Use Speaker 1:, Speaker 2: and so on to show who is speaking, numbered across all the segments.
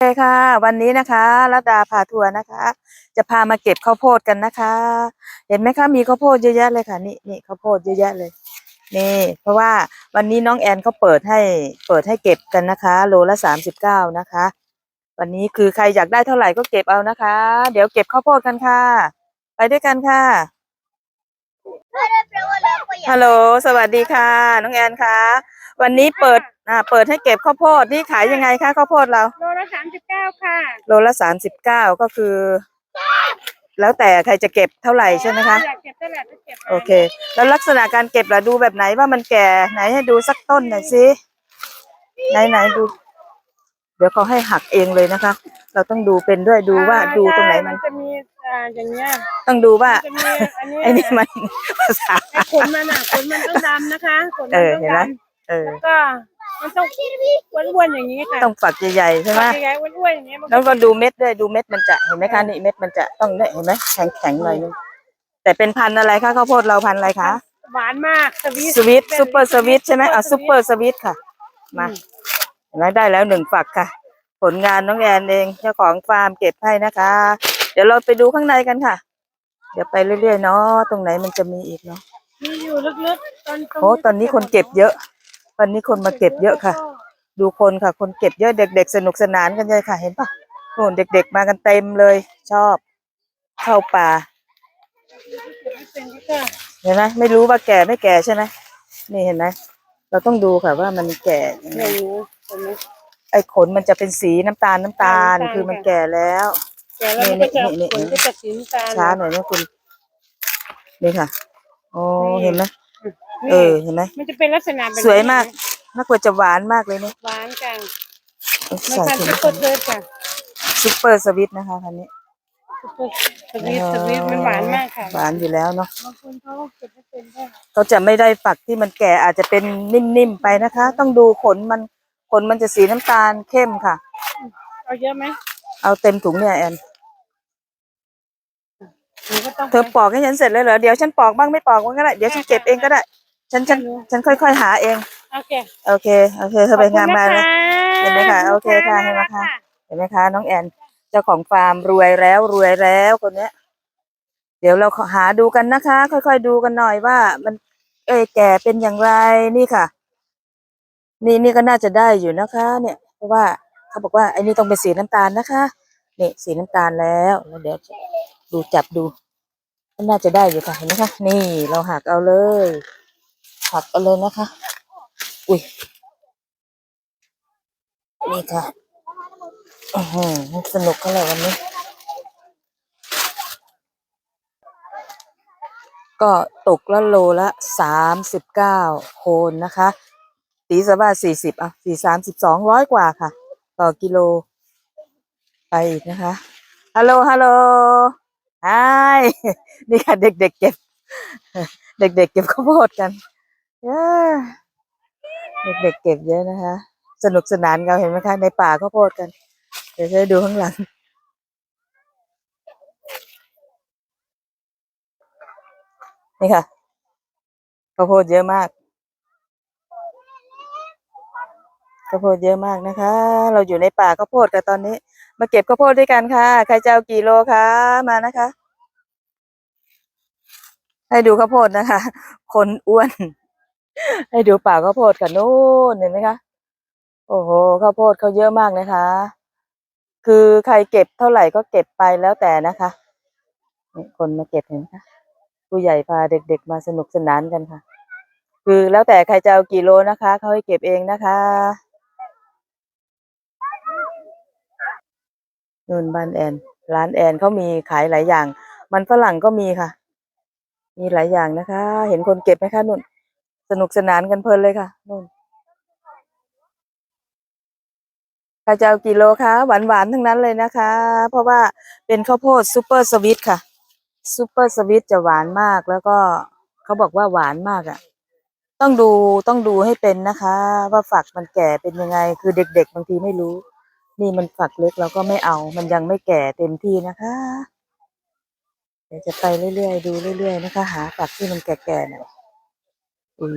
Speaker 1: เคค่ะ วันนี้นะคะรัตดาพาทัวร์นะคะ จะพามาเก็บข้าวโพดกันนะคะ เห็นไหมคะมีข้าวโพดเยอะแยะเลยค่ะนี่นี่ข้าวโพดเยอะแยะเลยนี่เพราะว่าวันนี้น้องแอนเขาเปิดให้เปิดให้เก็บกันนะคะ โลละสามสิบเก้านะคะ วันนี้คือใครอยากได้เท่าไหร่ก็เก็บเอานะคะ เดี๋ยวเก็บข้าวโพดกันค่ะ ไปด้วยกันค่ะฮัลโหลสวัสดีค่ะ น้องแอนคะ วันนี้เปิดอ่าเปิดให้เก็บข้าวโพดนี่ขายยังไงคะข้าวโพดเรา
Speaker 2: โลละสามสิบเก้าค่ะ
Speaker 1: โลละสามสิบเก้าก็คือ แล้วแต่ใครจะเก็บเท่าไหร่ใช่ไหมคะ
Speaker 2: อยากเก็บเท่าไหร่ก็เก็บมา
Speaker 1: โอเค แล้วลักษณะการเก็บล่ะดูแบบไหนว่ามันแก่ไหนให้ดูสักต้นหน่อยสิไหนไหนดู เดี๋ยวเขาให้หักเองเลยนะคะ เราต้องดูเป็นด้วยดูว่า
Speaker 2: อ่
Speaker 1: ดูตรงไหน
Speaker 2: ใช่
Speaker 1: มัน
Speaker 2: จะมีอ่าอย่างเงี้ย
Speaker 1: ต้องดูว่า
Speaker 2: จะมีอันนี้
Speaker 1: ไอ้นี่มันภาษา
Speaker 2: ไอ้ขนมันอะขนมันต้องดำนะคะขน
Speaker 1: เอ
Speaker 2: มัน
Speaker 1: อ
Speaker 2: ต้อง
Speaker 1: เห็นไหม
Speaker 2: ด
Speaker 1: เออำ
Speaker 2: แล้วก็มันต้องอ้วนๆอย่างนี้ค่ะ
Speaker 1: ต้องฝักใหญ่ๆใช่ไหม
Speaker 2: ใหญ่ๆอ้วนๆอย่างนี้ยมัน
Speaker 1: แล้วก็ดูเม็ดด้วยดูเม็ดมันจะเห็นไหมคะนี่เม็ดมันจะต้องเนี่ยเห็นไหมแข็งแข็งๆหน่อยนึงแต่เป็นพันธุ์อะไรคะข้าวโพดเราพันธุ์อะไรคะ
Speaker 2: หวานมากสวีท
Speaker 1: สวิตซูเปอร์สวิตใช่ไหมอะซูเปอร์สวิตค่ะ มาเห็นไหมได้แล้วหนึ่งฝักค่ะ ผลงานน้องแอนเองเจ้าของฟาร์มเก็บให้นะคะ เดี๋ยวเราไปดูข้างในกันค่ะ เดี๋ยวไปเรื่อยๆเนาะตรงไหนมันจะมีอีกเนาะ
Speaker 2: มีอยู่ลึกๆตอน
Speaker 1: โอ้ตอนนี้คนเก็บเยอะ ตอนนี้คนมาเก็บเยอะค่ะ ดูคนค่ะ คนเก็บเยอะเด็ก ๆ สนุกสนานกันเลยค่ะ เห็นปะโน่นเด็ก ๆ มากันเต็มเลย ชอบ เข้าป่า
Speaker 2: เป็นที่ก็
Speaker 1: เห็นไหมไม่รู้ว่าแก่ไม่แก่ใช่ไหมนี่เห็นไหมเราต้องดูค่ะว่ามันแก่ยังไง
Speaker 2: อย่างนี้เห็นไหม
Speaker 1: ไอ้ขนมันจะเป็นสีน้ำตาลน้ำตาล
Speaker 2: น้ำตาล
Speaker 1: คือมัน
Speaker 2: ค่ะ
Speaker 1: แก่แล้ว
Speaker 2: แก่แล้วมันก็จะ
Speaker 1: นี่นี่
Speaker 2: ขนก็จะสีน้ำตาล
Speaker 1: ช้าหน่อยนะคุณนี่ค่ะโอ้
Speaker 2: นี่
Speaker 1: เห็นไหม
Speaker 2: นี่
Speaker 1: เออเห็นไหม
Speaker 2: มันจะเป็นลักษณะแบบนี้
Speaker 1: สวยมากน่ากลัวจะหวานมากเลยเนี่ย
Speaker 2: หวานจัง
Speaker 1: เอ้ย
Speaker 2: มัน
Speaker 1: ใส่
Speaker 2: พัน
Speaker 1: ถุง
Speaker 2: ซุปเปอร์เทิร์ดค่ะ
Speaker 1: ซุปเปอร์สวิตนะคะคันนี้
Speaker 2: ซุปเปอร์สวีทสวีทมันหวานมากค่ะ
Speaker 1: หวานอยู่แล้วเนาะ
Speaker 2: บางคนเขาก็เก็บไม่เป็นได้
Speaker 1: เขาจะไม่ได้ฝักที่มันแก่อาจจะเป็นนิ่มๆไปนะคะ ต้องดูขนมันขนมันจะสีน้ำตาลเข้มค่ะ
Speaker 2: เอาเยอะไหม
Speaker 1: เอาเต็มถุงเนี่ยแอน
Speaker 2: หนูก็ต้อง
Speaker 1: เธอปอกให้ฉันเสร็จเลยเหรอเดี๋ยวฉันปอกบ้างไม่ปอกบ้างก็ได้เดี๋ยวฉันเก็บเองก็ได้ ฉันฉันฉันค่อยๆหาเอง
Speaker 2: โอเค
Speaker 1: โอเคโอเคเธอไปงานมาเลย
Speaker 2: ขอบณ
Speaker 1: เห็นไหมคะโอเคค่ะ
Speaker 2: น่า
Speaker 1: เห็นไหม
Speaker 2: รัก
Speaker 1: คะ เห็นไหมคะน้องแอนเจ้าของฟาร์มรวยแล้วรวยแล้วคนเนี้ย เดี๋ยวเราหาดูกันนะคะ ค่อยๆดูกันหน่อยว่า มัน เอ้ยแก่เป็นอย่างไรนี่ค่ะ นี่นี่ก็น่าจะได้อยู่นะคะ เนี่ย เพราะว่าเขาบอกว่าไอ้นี่ต้องเป็นสีน้ำตาลนะคะนี่สีน้ำตาลแล้วแล้วเดี๋ยวจะดูจับดูก็น่าจะได้อยู่ค่ะเห็นไหมคะ นี่เราหักเอาเลย หักเอาเลยนะคะ อุ้ย นี่ค่ะอือสนุกเขาเลยวันนี้ ก็ตกละโลละสามสิบเก้าโคนนะคะตีสว่าสี่สิบอะสี่สามสิบสองร้อยกว่าค่ะ ต่อกิโล ไปอีกนะคะ ฮัลโหล ฮัลโหลไฮนี่ค่ะเด็กๆเก็บ เด็กๆเก็บข้าวโพดกัน เด็กๆเก็บเยอะนะคะ สนุกสนานกันเห็นไหมคะในป่าข้าวโพดกัน เดี๋ยวจะดูข้างหลัง นี่ค่ะข้าวโพดเยอะมากข้าวโพดเยอะมากนะคะ เราอยู่ในป่าข้าวโพดกันตอนนี้ มาเก็บข้าวโพดด้วยกันค่ะ ใครจะเอากี่โลคะมานะคะ ให้ดูข้าวโพดนะคะ คนอ้วน ให้ดูป่าข้าวโพดกันนู้นเห็นไหมคะ โอ้โหข้าวโพดเขาเยอะมากนะคะ คือใครเก็บเท่าไหร่ก็เก็บไปแล้วแต่นะคะนี่คนมาเก็บเห็นไหมคะผู้ใหญ่พาเด็กๆมาสนุกสนานกันค่ะ คือแล้วแต่ใครจะเอากี่โลนะคะเขาให้เก็บเองนะคะนู่นบ้านแอน ร้านแอนเขามีขายหลายอย่าง มันฝรั่งก็มีค่ะ มีหลายอย่างนะคะ เห็นคนเก็บไหมคะนุ่น สนุกสนานกันเพลินเลยค่ะนุ่นใครจะเอากี่โลคะหวานๆทั้งนั้นเลยนะคะ เพราะว่าเป็นข้าวโพดซูเปอร์สวิตค่ะซูเปอร์สวิตจะหวานมากแล้วก็เขาบอกว่าหวานมากอะ่ะ ต้องดูต้องดูให้เป็นนะคะ ว่าฝักมันแก่เป็นยังไง คือเด็ก ๆ บางทีไม่รู้ นี่มันฝักเล็กเราก็ไม่เอา มันยังไม่แก่เต็มที่นะคะ เดี๋ยวจะไปเรื่อยๆดูเรื่อยๆนะคะ หาฝักที่มันแก่ๆหน่อย อุ้ย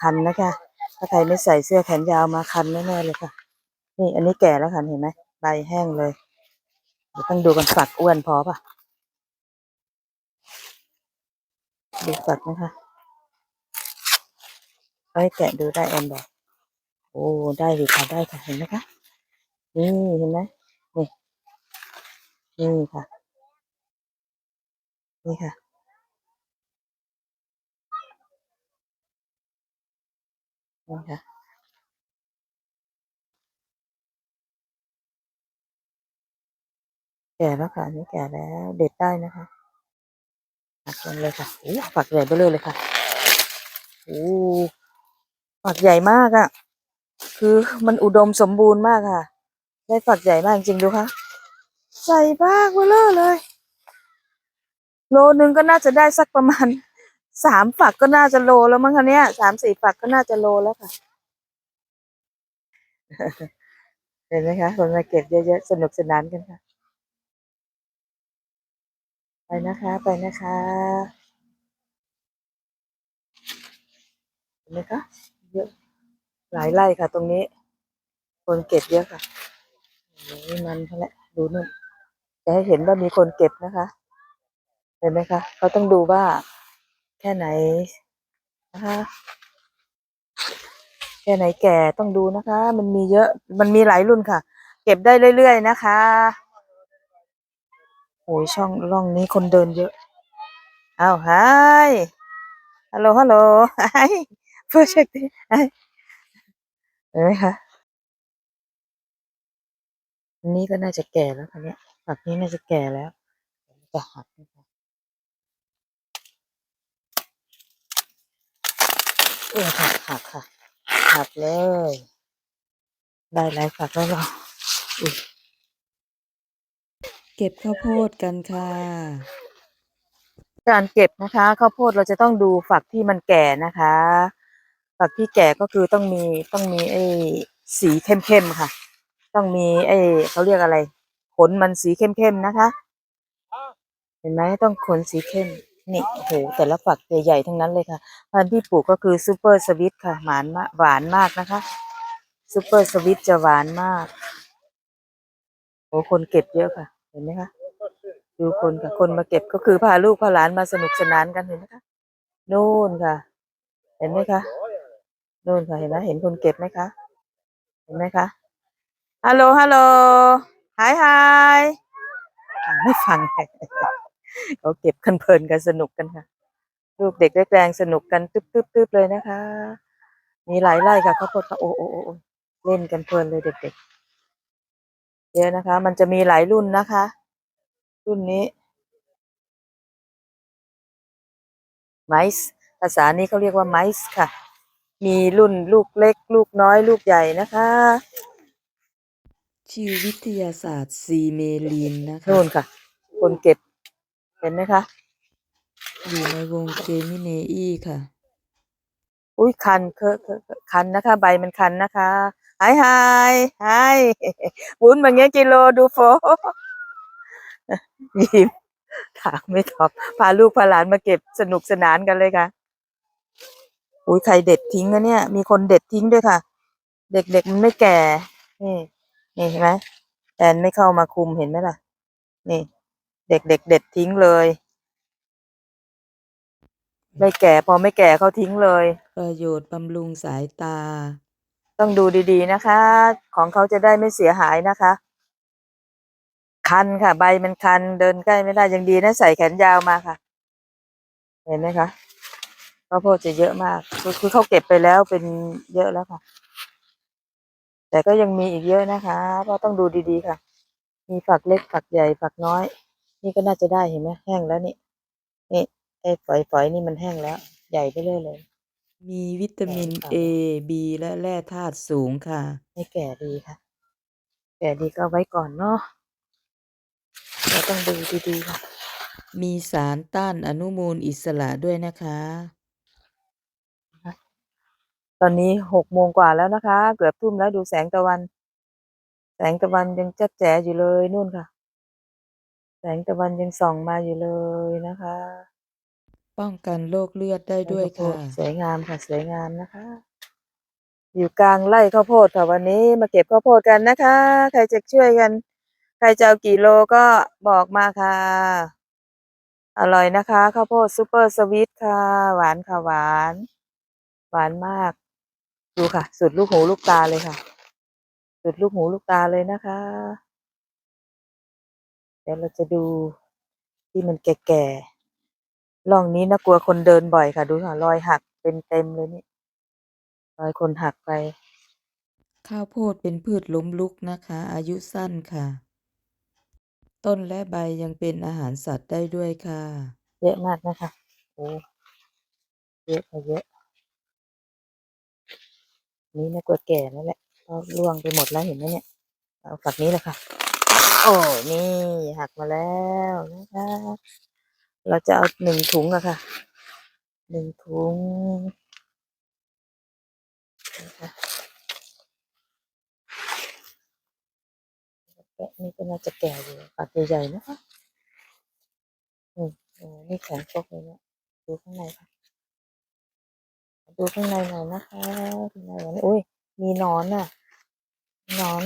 Speaker 1: คันนะคะ ถ้าใครไม่ใส่เสื้อแขนยาวมาคันแน่ๆเลยค่ะ นี่อันนี้แก่แล้วค่ะเห็นไหมใบแห้งเลยเดี๋ยวต้องดูกันฝักอ้วนพอปะดูฝักนะคะเอ้แกะดูได้แอมบอกโอ้ได้ดีค่ะได้ค่ะเห็นไหมคะนี่เห็นไหมนี่นี่ค่ะ นี่ค่ะ นี่ค่ะแก่แล้วค่ะนี่แก่แล้ว เด็ดได้นะคะหักเลยค่ะโอ้ฝักใหญ่ไปเลยเลยค่ะโอ้ฝักใหญ่มากอะ่ะ คือมันอุดมสมบูรณ์มากค่ะ ได้ฝักใหญ่มากจริงๆดูค่ะใหญ่มากเบลอเลย โลนึงก็น่าจะได้สักประมาณ สามฝักก็น่าจะโลแล้วมั้งคะเนี้ยสามสี่ฝักก็น่าจะโลแล้วค่ะ เห็นไหมคะคนมาเก็บเยอะๆสนุกสนานกันค่ะ ไปนะคะ ไปนะคะเห็นไหมคะเยอะหลายไร่ค่ะ ตรงนี้ คนเก็บเยอะค่ะโอ้ยมันเขาแหละดูนู่นจะให้เห็นว่ามีคนเก็บนะคะ เห็นไหมคะเขาต้องดูว่า แค่ไหนนะคะแค่ไหนแก่ต้องดูนะคะ มันมีเยอะ มันมีหลายรุ่นค่ะ เก็บได้เรื่อยๆนะคะโอ้ยช่องร่องนี้คนเดินเยอะอ้าวไฮฮัลโหลฮัลโหลไฮเพื่อเช็คดิไฮเห็นไหมคะอันนี้ก็น่าจะแก่แล้วค่ะเนี่ยฝักนี้น่าจะแก่แล้วจะหักนะคะ เออหักหักค่ะหักเลย ได้หลายฝักแล้วเหรออุ๊ย
Speaker 3: เก็บข้าวโพดกันค่ะ
Speaker 1: การเก็บนะคะข้าวโพดเราจะต้องดูฝักที่มันแก่นะคะ ฝักที่แก่ก็คือต้องมีต้องมีไอ้สีเข้มๆค่ะ ต้องมีไอ้เขาเรียกอะไร ขนมันสีเข้มๆนะคะ เห็นไหมต้องขนสีเข้ม นี่โอ้โหแต่ละฝักใหญ่ๆทั้งนั้นเลยค่ะพันธุ์ที่ปลูกก็คือซูเปอร์สวิตค่ะหวานมากหวานมากนะคะซูเปอร์สวิตจะหวานมากโอ้คนเก็บเยอะค่ะ เห็นไหมคะดูคนค่ะคนมาเก็บก็คือพาลูกพาหลานมาสนุกสนานกันเห็นไหมคะนู่นค่ะ เห็นไหมคะนู่นค่ะเห็นไหมเห็นคนเก็บไหมคะเห็นไหมคะฮัลโหลฮัลโหลหายหายไม่ฟังเขาเก็บกันเพลินกันสนุกกันค่ะ ลูกเด็กเล็กแรงสนุกกันตึ๊บตึ๊บตึ๊บเลยนะคะ มีหลายไร่ค่ะเขาวโพดค่ะโอ้โอ้โอ้โอ้เล่นกันเพลินเลยเด็กๆเยอะนะคะ มันจะมีหลายรุ่นนะคะ รุ่นนี้ไมซ์ภาษานี้เขาเรียกว่าไมซ์ค่ะ มีรุ่นลูกเล็ก ลูกน้อยลูกใหญ่นะคะ
Speaker 3: ชีววิทยาศาสตร์ซีเมลินนะคะ
Speaker 1: นู่นค่ะ คนเก็บ เห็นไหมคะ
Speaker 3: อยู่ในวงเจมิเนอีค่ะ
Speaker 1: อุ้ยคันเคอะเคอะเคอะคันนะคะ ใบมันคันนะคะหายหายหายวุ้นมาเงี้ยกิโลดูโฟยิ้มถามไม่ตอบพาลูกพาหลานมาเก็บสนุกสนานกันเลยค่ะ อุ้ยใครเด็ดทิ้งนะเนี่ย มีคนเด็ดทิ้งด้วยค่ะ เด็กๆมันไม่แก่ นี่ นี่เห็นไหมแอนไม่เข้ามาคุมเห็นไหมล่ะ นี่ เด็กๆเด็ดทิ้งเลยไม่แก่พอไม่แก่เขาทิ้งเลย
Speaker 3: ประโยชน์บำรุงสายตา
Speaker 1: ต้องดูดีๆนะคะ ของเขาจะได้ไม่เสียหายนะคะ คันค่ะ ใบมันคันเดินใกล้ไม่ได้ยังดีนะใส่แขนยาวมาค่ะ เห็นไหมคะข้าวโพดจะเยอะมาก คือคือเขาเก็บไปแล้วเป็นเยอะแล้วค่ะ แต่ก็ยังมีอีกเยอะนะคะ เพราะต้องดูดีๆค่ะ มีฝักเล็กฝักใหญ่ฝักน้อย นี่ก็น่าจะได้เห็นไหมแห้งแล้วนี่นี่ไอ้ฝอยๆนี่มันแห้งแล้ว ใหญ่ไปเรื่อยเลย
Speaker 3: มีวิตามิน
Speaker 1: ค่ะ
Speaker 3: A B และแร่ธาตุสูงค่ะ
Speaker 1: ไม่แก่ดีค่ะ แก่ดีก็เอาไว้ก่อนเนาะเราต้องดูดีๆค่ะ
Speaker 3: มีสารต้านอนุมูลอิสระด้วยนะคะ
Speaker 1: ตอนนี้หกโมงกว่าแล้วนะคะ เกือบทุ่มแล้วดูแสงตะวัน แสงตะวันยังจ๊ดแจ๋อยู่เลยนู่นค่ะ แสงตะวันยังส่องมาอยู่เลยนะคะ
Speaker 3: ป้องกันโรคเลือดได้ด้วยค่ะ
Speaker 1: สวยงามค่ะสวยงามนะคะ อยู่กลางไร่ข้าวโพดค่ะวันนี้มาเก็บข้าวโพดกันนะคะ ใครจะช่วยกัน ใครจะเอากี่โลก็บอกมาค่ะ อร่อยนะคะข้าวโพดซูเปอร์สวีทค่ะ หวานค่ะหวาน หวานมาก ดูค่ะ สุดลูกหูลูกตาเลยค่ะ สุดลูกหูลูกตาเลยนะคะ เดี๋ยวเราจะดูที่มันแก่ๆร่องนี้นะกลัวคนเดินบ่อยค่ะ ดูค่ะรอยหักเป็นเต็มเลยนี่รอยคนหักไป
Speaker 3: ข้าวโพดเป็นพืชล้มลุกนะคะ อายุสั้นค่ะ ต้นและใบยังเป็นอาหารสัตว์ได้ด้วยค่ะ
Speaker 1: เยอะมากนะคะโอ้เยอะค่ะเยอะ นี่นะกลัวแก่แล้วแหละเพราะร่วงไปหมดแล้วเห็นไหมเนี่ย เอาฝักนี้แหละค่ะ โอ้นี่หักมาแล้วนะคะเราจะเอาหนึ่งถุงอะค่ะหนึ่งถุงนะคะแกะนี่ก็น่าจะแก่อยู่ฝักใหญ่ๆนะคะอืมนี่แข็งกเลยเนี่ยดูข้างในค่ะ ดูข้างในหน่อยนะคะข้างในอุ้ยมีนอนอะนอน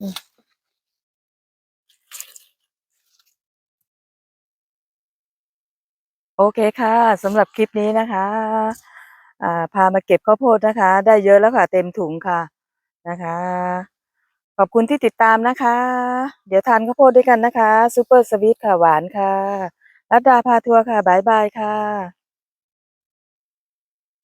Speaker 1: อืม โอเคค่ะสำหรับคลิปนี้นะคะอ่าพามาเก็บข้าวโพดนะคะ ได้เยอะแล้วค่ะ เต็มถุงค่ะนะคะ ขอบคุณที่ติดตามนะคะ เดี๋ยวทานข้าวโพดด้วยกันนะคะซูเปอร์สวีทค่ะหวานค่ะรัตดาพาทัวร์ค่ะบายบายค่ะ